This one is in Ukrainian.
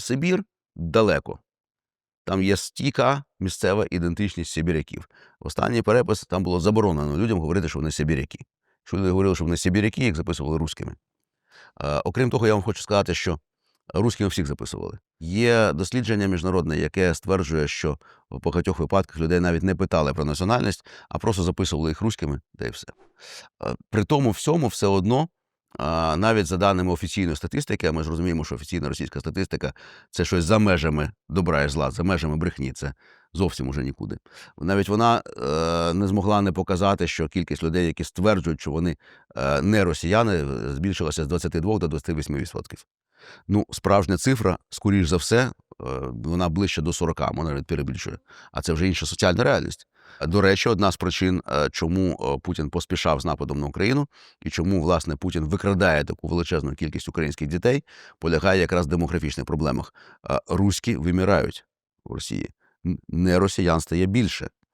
Сибір далеко. Там є стійка місцева ідентичність сибіряків. Останній перепис там було заборонено людям говорити, що вони сибіряки. Що люди говорили, що вони сибіряки, їх записували русскими. Е, окрім того, я вам хочу сказати, що русскими всіх записували. Є дослідження міжнародне, яке стверджує, що в багатьох випадках людей навіть не питали про національність, а просто записували їх русскими, де і все. При тому всьому, все одно, навіть за даними офіційної статистики, ми ж розуміємо, що офіційна російська статистика це щось за межами добра і зла, за межами брехні, це зовсім уже нікуди. Навіть вона е, не змогла не показати, що кількість людей, які стверджують, що вони е, не росіяни, е, збільшилася з 22 до 28%. Ну, справжня цифра, скоріш за все, е, вона ближче до 40, вона навіть перебільшує. А це вже інша соціальна реальність. До речі, одна з причин, е, чому е, Путін поспішав з нападом на Україну і чому власне Путін викрадає таку величезну кількість українських дітей, полягає якраз в демографічних проблемах. Е, Руські вимирають в Росії. Не росіян стає більше.